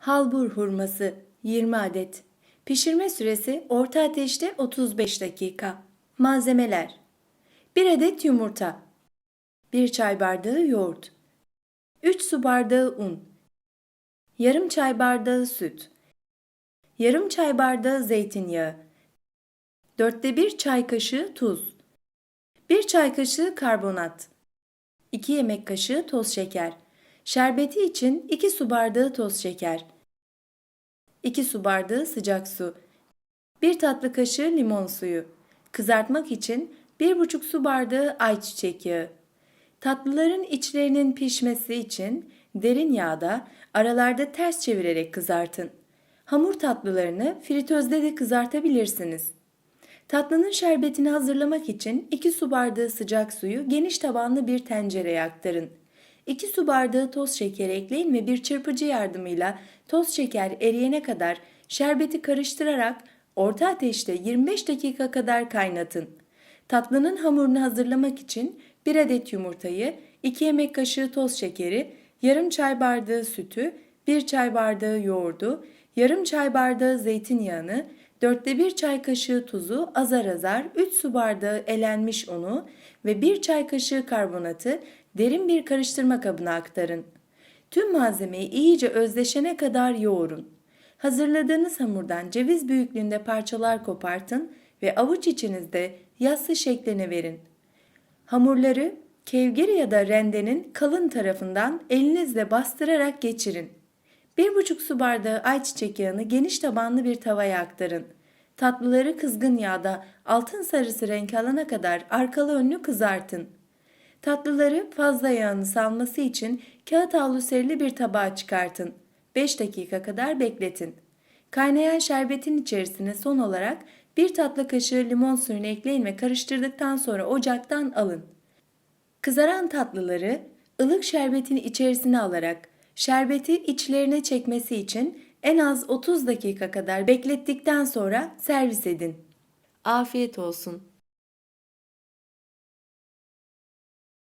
Halbur hurması 20 adet. Pişirme süresi orta ateşte 35 dakika. Malzemeler 1 adet yumurta 1 çay bardağı yoğurt 3 su bardağı un Yarım çay bardağı süt Yarım çay bardağı zeytinyağı Dörtte bir çay kaşığı tuz 1 çay kaşığı karbonat 2 yemek kaşığı toz şeker Şerbeti için 2 su bardağı toz şeker 2 su bardağı sıcak su 1 tatlı kaşığı limon suyu Kızartmak için 1,5 su bardağı ayçiçek yağı Tatlıların içlerinin pişmesi için derin yağda aralarda ters çevirerek kızartın. Hamur tatlılarını fritözde de kızartabilirsiniz. Tatlının şerbetini hazırlamak için 2 su bardağı sıcak suyu geniş tabanlı bir tencereye aktarın. 2 su bardağı toz şeker ekleyin ve bir çırpıcı yardımıyla toz şeker eriyene kadar şerbeti karıştırarak orta ateşte 25 dakika kadar kaynatın. Tatlının hamurunu hazırlamak için 1 adet yumurtayı, 2 yemek kaşığı toz şekeri, yarım çay bardağı sütü, 1 çay bardağı yoğurdu, yarım çay bardağı zeytinyağını, dörtte bir çay kaşığı tuzu azar azar 3 su bardağı elenmiş unu ve 1 çay kaşığı karbonatı derin bir karıştırma kabına aktarın. Tüm malzemeyi iyice özleşene kadar yoğurun. Hazırladığınız hamurdan ceviz büyüklüğünde parçalar kopartın ve avuç içinizde yassı şekline verin. Hamurları kevgir ya da rendenin kalın tarafından elinizle bastırarak geçirin. 1,5 su bardağı ayçiçek yağını geniş tabanlı bir tavaya aktarın. Tatlıları kızgın yağda altın sarısı renk alana kadar arkalı önlü kızartın. Tatlıları fazla yağını salması için kağıt havlu serili bir tabağa çıkartın. 5 dakika kadar bekletin. Kaynayan şerbetin içerisine son olarak bir tatlı kaşığı limon suyunu ekleyin ve karıştırdıktan sonra ocaktan alın. Kızaran tatlıları ılık şerbetin içerisine alarak şerbeti içlerine çekmesi için en az 30 dakika kadar beklettikten sonra servis edin. Afiyet olsun.